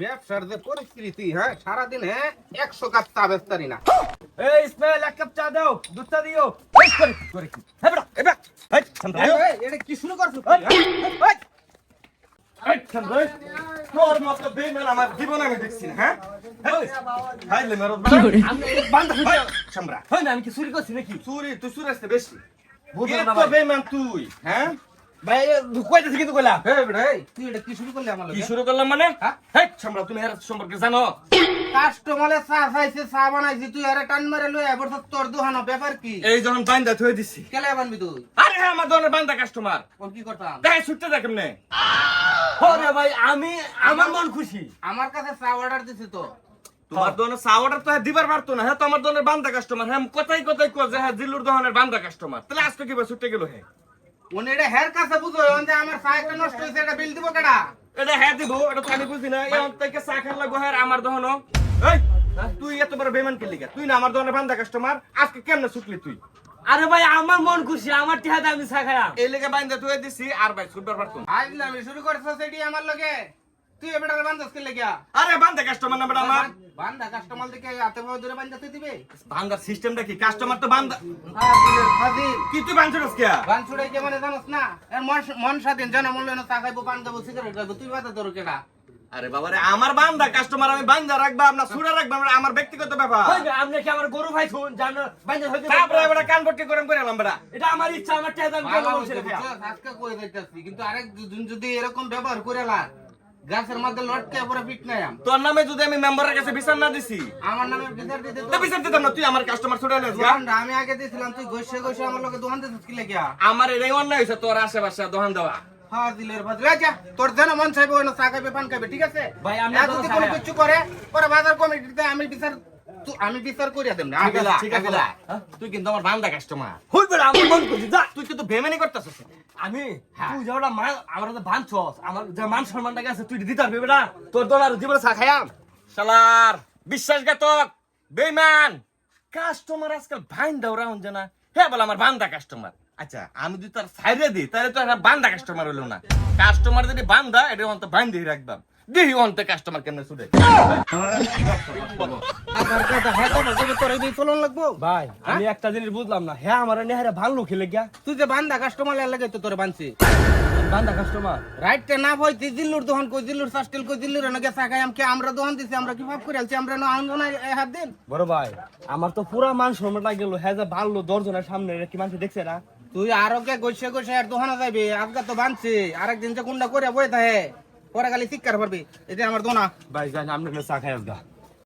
ব্যবসার যে পরিস্থিতি হ্যাঁ সারাদিন হ্যাঁ একশো কাপ চা বেচতারি না এই ইসমাইল এক কাপ চা দাও দুধ দিও এই করে কি, করে কি হ্যাঁ বেটা এবার এই সামনে এই, আয়। এই, এটা কি শুরু করছ এই, এই, এই। এই, সামনে আয়। তোর মতো বেইমান আমার জীবনে আমি দেখছি না হ্যাঁ কি চুরি করছি নাকি চুরি তুই চুরি আসতে বেশি বুঝলাম না এত ভাই। বেইমান তুই হ্যাঁ ভাই কইতেছি কিন্তু কইলা এই বেটা, তুই এটা কি শুরু করলি আমার কি শুরু করলাম মানে? হ্যাঁ? হেই তুমি এর সম্পর্কে জানো? কাস্টমারে চা চাইছে চা বানাইছি তুই আরে টান মারে লই এবার তো তোর দোহানো ব্যাপার কি? এই যখন বাইন্দা থুয়ে দিছি। কেলে বানবি তুই? আরে হ্যাঁ আমার দোকানের বান্দা কাস্টমার কোন কি করতাম? দেখ ছুটতে দেখ কেমনে। ওরে ভাই আমি আমার মন খুশি। আমার কাছে চা অর্ডার দিছি তো। তোমার দোকানের তো দিবার পারতো না। হ্যাঁ তো আমার দোকানের বান্দা কাস্টমার হ্যাঁ কথাই কথাই কো যে হ্যাঁ জিল্লুর দোকানের বান্দা কাস্টমার তাহলে আজকে কি ছুটে গেল হ্যাঁ উনি এটা হের কাছে বুঝো যে আমার চা একটা নষ্ট হয়েছে এটা বিল দিব কেডা? এটা হ্যাঁ দিব এটা তো আমি বুঝি না। এখন থেকে চা খান লাগবো হ্যাঁ আমার দোকান এই তুই এত বড় বেমান কে লিগা? তুই না আমার দোকানের বান্দা কাস্টমার আজকে কেমনে ছুটলি তুই? আরে ভাই আমার মন খুশি আমার টিহাতে আমি চা খাইলাম। এই লেগে বাইন্দা তুই দিছি আর ভাই ছুটবার পারতো আজ আমি শুরু করছ সেটি আমার লগে। তুই এবার বান্দাস কে লেগিয়া? আরে বান্দা কাস্টমার না বেটা আমার। বান্দা কাস্টমার দিকে হাতে পাওয়া ধরে বান্দা তুই দিবে? বান্দার সিস্টেমটা কি? কাস্টমার তো বান্দা ফাজিলের ফাজিল কি তুই বানছিস কে বান ছুড়াই কে মানে জানোস না? এর মন মন স্বাধীন জানা মূল্য না চা খাইবো পান খাব সিগারেট খাইবো তুই বাতা তোর কেডা? আরে বাবা রে আমার বান্দা কাস্টমার আমি বান্দা রাখবা আপনার সুরা রাখবা আমরা- আমার ব্যক্তিগত ব্যাপার। হয় না, আপনি কি আমার গরু ভাই শুন? জানো বাইন্দা হইতে তারপরে এবার কান পট্টি করে করে এলাম বেটা। এটা আমার ইচ্ছা আমার টিহাতে আমি কেন ভালো বলছি হইছে, বুঝছ? আজকে কই যাইতাছি? কিন্তু আরেক দুজন যদি এরকম ব্যবহার করে লাগ গাছের মধ্যে লটকে পরে পিট নাই আম। তোর নামে যদি আমি মেম্বারের কাছে বিচার না দিছি আমার নামে বিচার দিতে তো বিচার দিতাম না তুই আমার কাস্টমার ছুটে আনিস আমি আগে দিছিলাম তুই গইছে গইছে আমার লগে দোকান দিতে কি লাগিয়া? আমার এটাই অন্যায় হইছে তোর আশেপাশে দোকান দেওয়া। ফাজিলের ফাজিল আচ্ছা তোর যেন মন চাইবে ওই চা খাবে পান খাবে ঠিক আছে? ভাই, আমি যদি কোনো কিছু করে পরে বাজার কমিটিতে আমি বিচার আমি বিচার করিয়া দেব না ঠিক আছে তুই কিন্তু আমার বান্দা কাস্টমার হই বেটা আমার মন খুশি যা। তুই কিন্তু বেমানি করতেছিস। আমি হ্যাঁ। তুই যেটা মান আমার তো বানছস আমার যে মান সম্মানটা গেছে তুই দিতে পারবি বেটা তোর দল আর জীবনে চা খাইয়াম। শালার বিশ্বাসঘাতক বেমান কাস্টমার আজকাল ভাইন দাও রাহুন জানা। হ্যাঁ বলে আমার বান্দা কাস্টমার আচ্ছা আমি যদি তার সাইডে দিই তাহলে তো একটা বান্দা কাস্টমার হলো না। কাস্টমার যদি বান্দা এটা অন্ত বাইন দিয়ে রাখবাম। অন্ত কাস্টমার ছুটে? হ্যাঁ ভাই আমি একটা জিনিস বুঝলাম না। হ্যাঁ আমার নেহারে ভালো খেলে গিয়া তুই যে বান্দা কাস্টমার লাগে তো তোর বানছি। বান্দা কাস্টমার রাইটটা না হইতে জিল্লুর দোকান কই জিল্লুর সাস্টেল কই জিল্লুর খাই আমকে আমরা দোকান দিছি আমরা কি ভাব করে আলছি আমরা না আনন্দ না হাত দিন? বড় ভাই আমার তো পুরা মান সম্মানটা গেল। হ্যাঁ যে ভালো দশজনের সামনে কি মানুষ দেখছে না? তুই আরও কে গইছে গইছে আর দোকানে যাবি আজকে তো বানছি আরেকদিন যে কোনটা করে বই থাকে। পরে খালি শিক্ষার পারবি এটা আমার দোনা ভাই জানি আপনি চা খাই আসগা